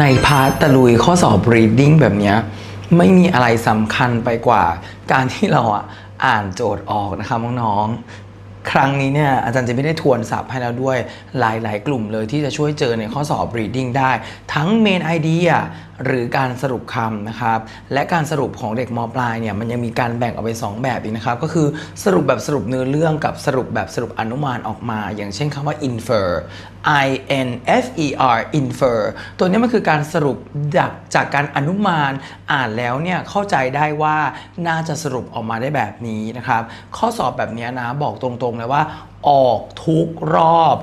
ในพาร์ทตะลุยข้อสอบ reading แบบนี้ไม่มีอะไรสำคัญไปกว่า การที่เราอะอ่านโจทย์ออกนะคะน้องๆ ครั้งนี้เนี่ยอาจารย์จะไม่ได้ทวนศัพท์ให้แล้วด้วยหลายๆ กลุ่มเลยที่จะช่วยเจอในข้อสอบ reading ได้ ทั้ง main idea หรือการสรุปคำนะครับ และการสรุปของเด็กมปลายเนี่ยมันยังมีการแบ่งออกเป็น2แบบอีกนะครับ ก็คือสรุปแบบสรุปเนื้อเรื่องกับสรุปแบบสรุปอนุมานออกมา อย่างเช่นคำว่า infer i n f e r infer ตัวนี้มันคือการสรุปจากจากการอนุมานอ่านแล้วเนี่ยเข้าใจได้ว่าน่าจะสรุปออกมาได้แบบนี้นะครับ ข้อสอบแบบนี้นะบอกตรงๆเลยว่า ออกทุกรอบ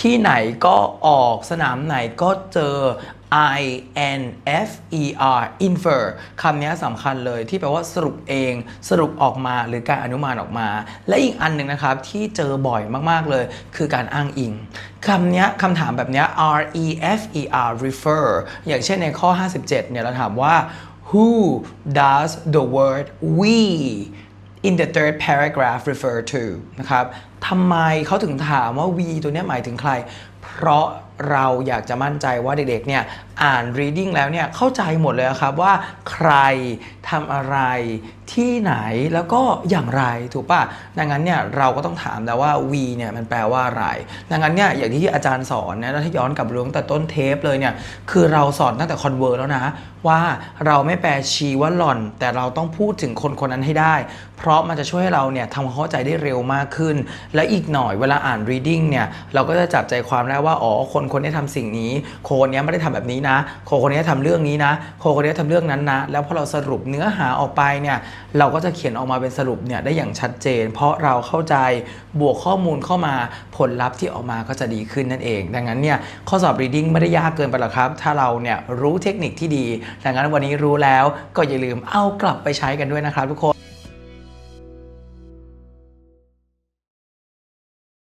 ที่ไหนก็ออกสนามไหนก็เจอ I N F E R infer คำนี้สำคัญเลยที่แปลว่าสรุปเอง สรุปออกมาหรือการอนุมานออกมา และอีกอันหนึ่งนะครับที่เจอบ่อยมากๆเลย คือการอ้างอิงคำนี้คำถามแบบนี้ R E F E R refer อย่างเช่นในข้อ 57 เนี่ยเราถามว่า who does the word we in the third paragraph refer to นะครับทำไมเขาถึงถามว่า we ตัวนี้หมายถึงใคร เพราะเราอยากจะมั่นใจว่าเด็กๆเนี่ยอ่าน reading แล้วเนี่ยเข้าใจหมดเลยครับว่าใครทำอะไรที่ไหนแล้วก็อย่างไรถูกปะดังนั้นเนี่ยเราก็ต้องถามแล้วว่า we เนี่ยมันแปลว่าอะไร ดังนั้นเนี่ยอย่างที่อาจารย์สอนนะแล้วถ้าย้อนกลับไปดูตั้งแต่ต้นเทปเลยเนี่ยคือเราสอนตั้งแต่ convert แล้วนะ ว่าเราไม่แปลชีว่าหล่อน แต่เราต้องพูดถึงคนคนนั้นให้ได้ เพราะมันจะช่วยให้เราเนี่ยทำความเข้าใจได้เร็วมากขึ้น และอีกหน่อยเวลาอ่าน reading เนี่ยเราก็จะจับใจความได้ว่าอ๋อคนคนนี้ทำสิ่งนี้ คนคนนี้ไม่ได้ทำแบบนี้นะ คนคนนี้ทำเรื่องนี้นะ คนคนนี้ทำเรื่องนั้นนะ แล้วพอเราสรุปเนื้อหาออกไปเนี่ยเราก็จะเขียนออกมาเป็นสรุปเนี่ยได้อย่างชัดเจน เพราะเราเข้าใจบวกข้อมูลเข้ามาผลลัพธ์ที่ออกมาก็จะดีขึ้นนั่นเอง ดังนั้นเนี่ยข้อสอบ reading ไม่ได้ยากเกินไปหรอกครับ ถ้าเราเนี่ยรู้เทคนิคที่ดี ดังนั้นวันนี้รู้แล้วก็อย่าลืมเอากลับไปใช้กันด้วยนะครับทุกคน